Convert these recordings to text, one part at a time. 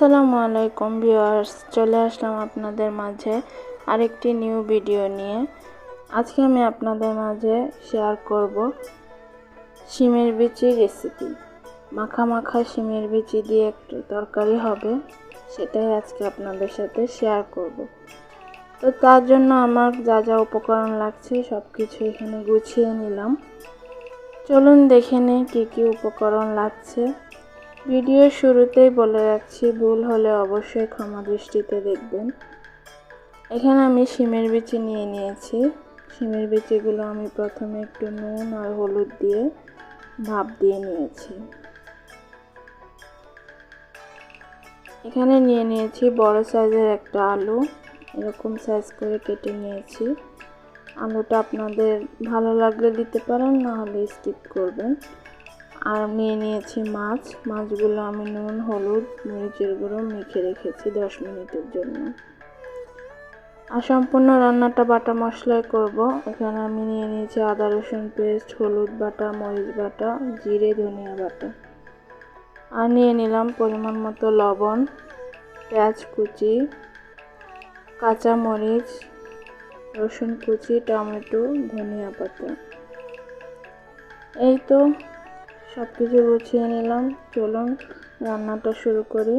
আসসালামু আলাইকুম ভিউয়ার্স, চলে আসলাম আপনাদের মাঝে আরেকটি নিউ ভিডিও নিয়ে। আজকে আমি আপনাদের মাঝে শেয়ার করব শিমের বিচি রেসিপি মাখা মাখা শিমের বিচি দিয়ে একটু তরকারি হবে, সেটাই আজকে আপনাদের সাথে শেয়ার করব। তো তার জন্য আমার যা যা উপকরণ লাগছে সব কিছু এখানে গুছিয়ে নিলাম। চলুন দেখে নিই কী কী উপকরণ লাগছে। ভিডিও শুরুতেই বলে রাখছি, ভুল হলে অবশ্যই ক্ষমা দৃষ্টিতে দেখবেন। এখানে আমি শিমের বিচি নিয়ে নিয়েছি। শিমের বিচিগুলো আমি প্রথমে একটু নুন আর হলুদ দিয়ে ভাপ দিয়ে নিয়েছি। এখানে নিয়ে নিয়েছি বড় সাইজের একটা আলু। এরকম সাইজ করে কেটে নিয়েছি। আলুটা আপনাদের ভালো লাগলে দিতে পারেন, না হলে স্কিপ করবেন। আর নিয়ে নিয়েছি মাছ। মাছগুলো আমি নুন, হলুদ, মরিচের গুঁড়ো মেখে রেখেছি দশ মিনিটের জন্য। আর সম্পূর্ণ রান্নাটা বাটা মশলায় করব। এখানে আমি নিয়ে নিয়েছি আদা, রসুন পেস্ট, হলুদ বাটা, মরিচ বাটা, জিরে, ধনিয়া বাটা। আর নিয়ে নিলাম পরিমাণ মতো লবণ, পেঁয়াজ কুচি, কাঁচা মরিচ, রসুন কুচি, টমেটো, ধনিয়া পাতা। এই তো সব কিছু গুছিয়ে নিলাম, চলুন রান্নাটা শুরু করি।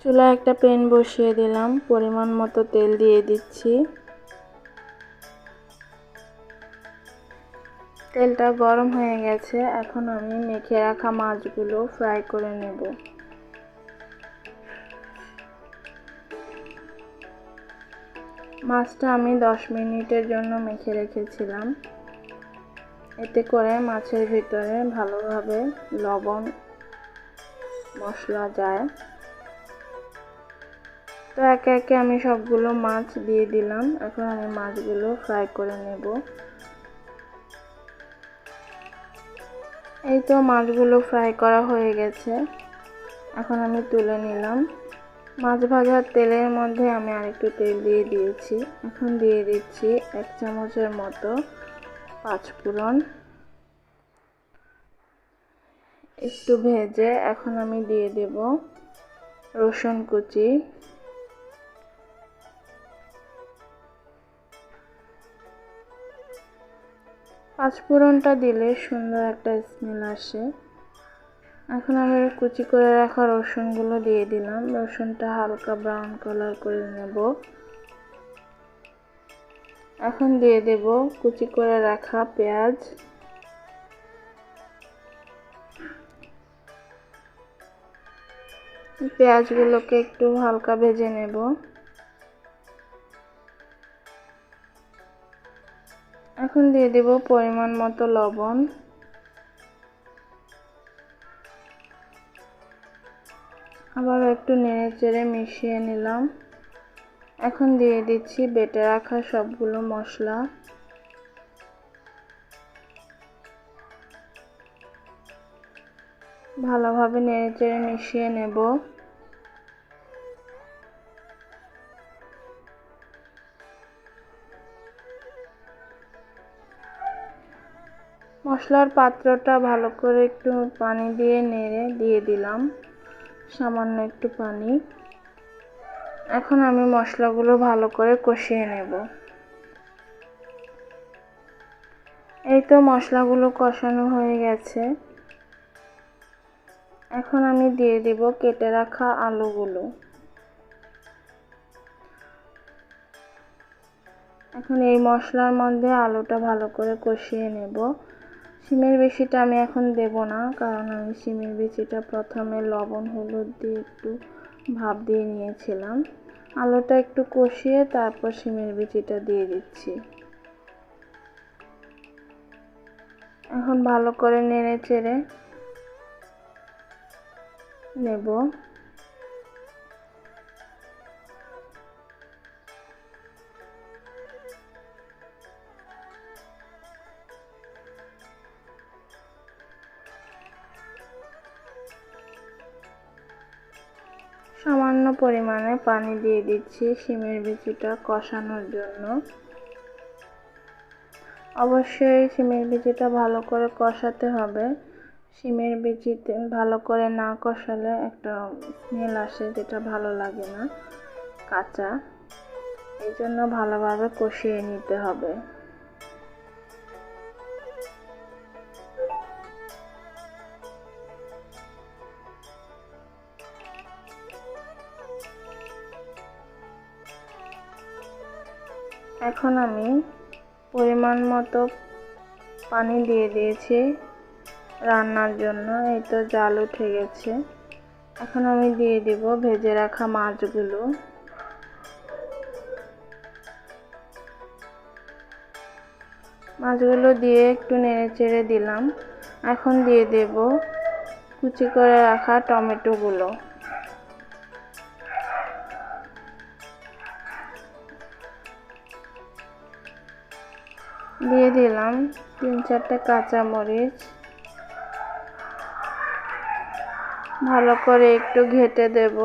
চুলায় একটা প্যান বসিয়ে দিলাম, পরিমাণ মতো তেল দিয়ে দিচ্ছি। তেলটা গরম হয়ে গেছে, এখন আমি মেখে রাখা মাছগুলো ফ্রাই করে নেব। মাছটা আমি দশ মিনিটের জন্য মেখে রেখেছিলাম। এতে করে মাছের ভিতরে ভালোভাবে লবণ মশলা যায়। তো একে একে আমি সবগুলো মাছ দিয়ে দিলাম। এখন আমি মাছগুলো ফ্রাই করে নেব। এই তো মাছগুলো ফ্রাই করা হয়ে গেছে। এখন আমি তুলে নিলাম। মাছ ভাজার তেলের মধ্যে আমি আরেকটু তেল দিয়ে দিয়েছি। এখন দিয়ে দিচ্ছি এক চামচের মতো পাঁচফোড়ন। একটু ভেজে এখন আমি দিয়ে দেব রসুন কুচি। পাঁচফোড়নটা দিলে সুন্দর একটা স্মেল আসে। এখন আমি কুচি করে রাখা রসুনগুলো দিয়ে দিলাম। রসুনটা হালকা ব্রাউন কালার করে নেব। এখন দিয়ে দেব কুচি করে রাখা পেঁয়াজ। পেঁয়াজগুলোকে একটু হালকা ভেজে নেব। এখন দিয়ে দেব পরিমাণ মতো লবণ। আবার একটু নেড়ে চেড়ে মিশিয়ে নিলাম। এখন দিয়ে দিচ্ছি বেটে রাখা সবগুলো মশলা। ভালোভাবে নেড়ে চেড়ে মিশিয়ে নেব। মশলার পাত্রটা ভালো করে একটু পানি দিয়ে নেড়ে দিয়ে দিলাম। সামান্য একটু পানি। এখন আমি মশলাগুলো ভালো করে কষিয়ে নেব। এই তো মশলাগুলো কষানো হয়ে গেছে। এখন আমি দিয়ে দেব কেটে রাখা আলুগুলো। এখন এই মশলার মধ্যে আলুটা ভালো করে কষিয়ে নেব। শিমের বেশিটা আমি এখন দেব না, কারণ আমি শিমের বেশিটা প্রথমে লবণ, হলুদ দিয়ে একটু ভাপ দিয়ে নিয়েছিলাম। আলুটা একটু কষিয়ে তারপর সিমের বিচিটা দিয়ে দিচ্ছি। এখন ভালো করে নেড়ে চেড়ে নেব। সামান্য পরিমাণে পানি দিয়ে দিচ্ছি শিমের বিচিটা কষানোর জন্য। অবশ্যই শিমের বিচিটা ভালো করে কষাতে হবে। শিমের বিচিতে ভালো করে না কষালে একটা স্মেল আসে যেটা ভালো লাগে না, কাঁচা। এই জন্য ভালোভাবে কষিয়ে নিতে হবে। এখন আমি পরিমাণ মতো পানি দিয়ে দিয়েছি রান্নার জন্য, এই তো জাল উঠে গেছে। এখন আমি দিয়ে দিব ভেজে রাখা মাছগুলো। মাছগুলো দিয়ে একটু নেড়ে চেড়ে দিলাম। এখন দিয়ে দেব কুচি করে রাখা টমেটোগুলো। দিয়ে দিলাম তিন চারটে কাঁচামরিচ। ভালো করে একটু ঘেটে দেব।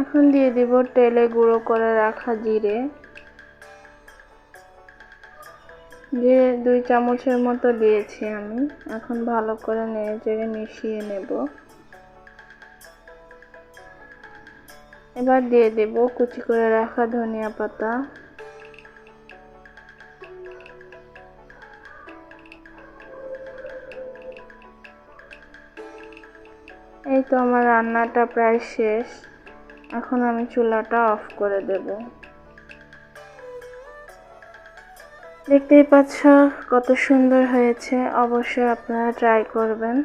এখন দিয়ে দিব তেলে গুঁড়ো করে রাখা জিরে। জিরে দুই চামচের মতো দিয়েছি আমি। এখন ভালো করে নেড়ে চেড়ে মিশিয়ে নেব। এবার দিয়ে দেব কুচি করে রাখা ধনিয়া পাতা। এই তো আমার রান্নাটা প্রায় শেষ। এখন আমি চুলাটা অফ করে দেব। দেখতেই পাচ্ছ কত সুন্দর হয়েছে, অবশ্যই আপনারা ট্রাই করবেন।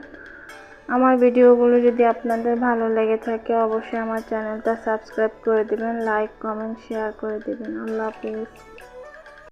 আমার ভিডিওগুলো যদি আপনাদের ভালো লেগে থাকে, অবশ্যই আমার চ্যানেলটা সাবস্ক্রাইব করে দেবেন লাইক কমেন্ট শেয়ার করে দিবেন। আল্লাহ হাফিজ।